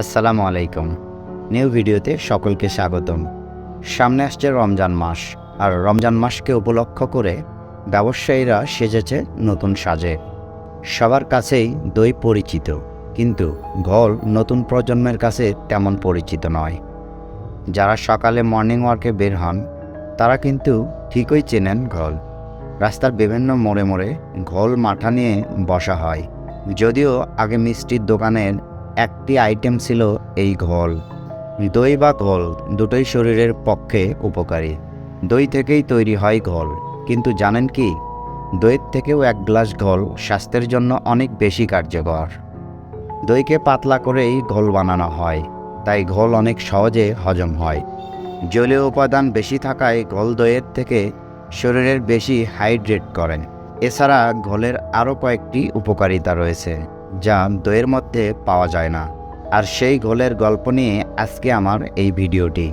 আসসালামু আলাইকুম। নিউ ভিডিওতে সকলকে স্বাগতম। সামনে আসছে রমজান মাস, আর রমজান মাসকে উপলক্ষ করে ব্যবসায়ীরা সেজেছে নতুন সাজে। সবার কাছেই দই পরিচিত, কিন্তু ঘোল নতুন প্রজন্মের কাছে তেমন পরিচিত নয়। যারা সকালে মর্নিং ওয়ার্কে বের হন, তারা কিন্তু ঠিকই চেনেন ঘোল রাস্তার বিভিন্ন মোড়ে মোড়ে ঘোল মাঠা নিয়ে বসা হয়। যদিও আগে মিষ্টির দোকানের একটি আইটেম ছিল এই ঘোল। দই বা ঘোল দুটোই শরীরের পক্ষে উপকারী। দই থেকেই তৈরি হয় ঘোল। কিন্তু জানেন কি? দইয়ের থেকেও এক গ্লাস ঘোল স্বাস্থ্যের জন্য অনেক বেশি কার্যকর। দইকে পাতলা করেই ঘোল বানানো হয়। তাই ঘোল অনেক সহজে হজম হয়। জলীয় উপাদান বেশি থাকায় ঘোল দইয়ের থেকে শরীরের বেশি হাইড্রেট করেন। এছাড়া ঘোলের আরও কয়েকটি উপকারিতা রয়েছে, যা দইয়ের মধ্যে পাওয়া যায় না। আর সেই ঘোলের গল্প নিয়ে আজকে আমার এই ভিডিওটি।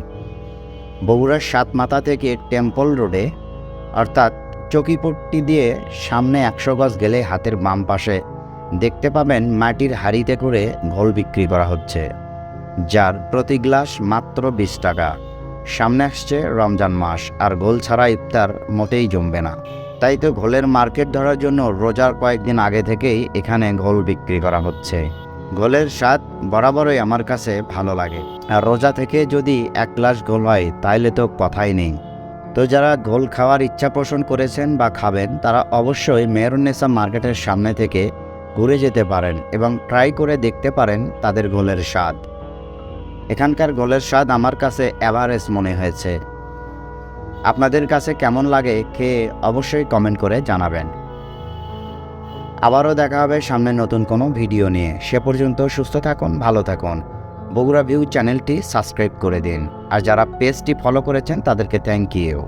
বগুড়ার সাতমাথা থেকে টেম্পল রোডে, অর্থাৎ চকিপট্টি দিয়ে সামনে একশো গজ গেলে হাতের বাম পাশে দেখতে পাবেন মাটির হাড়িতে করে ঘোল বিক্রি করা হচ্ছে, যার প্রতি গ্লাস মাত্র বিশ টাকা। সামনে আসছে রমজান মাস, আর ঘোল ছাড়া ইফতার মোটেই জমবে না। তাই তো ঘোলের মার্কেট ধরার জন্য রোজার কয়েকদিন আগে থেকেই এখানে ঘোল বিক্রি করা হচ্ছে। ঘোলের স্বাদ বরাবরই আমার কাছে ভালো লাগে। আর রোজা থেকে যদি এক গ্লাস ঘোল হয়, তাইলে তো কথাই নেই। তো যারা ঘোল খাওয়ার ইচ্ছা পোষণ করেছেন বা খাবেন, তারা অবশ্যই মেয়রনেসা মার্কেটের সামনে থেকে ঘুরে যেতে পারেন এবং ট্রাই করে দেখতে পারেন তাদের ঘোলের স্বাদ। এখানকার ঘোলের স্বাদ আমার কাছে অ্যাভারেজ মনে হয়েছে। আপনাদের কাছে কেমন লাগে কে অবশ্যই কমেন্ট করে জানাবেন। আবারও দেখা হবে সামনে নতুন কোনো ভিডিও নিয়ে। সে পর্যন্ত সুস্থ থাকুন, ভালো থাকুন। বগুড়া ভিউ চ্যানেলটি সাবস্ক্রাইব করে দিন। আর যারা পেজটি ফলো করেছেন তাদেরকে থ্যাংক ইউ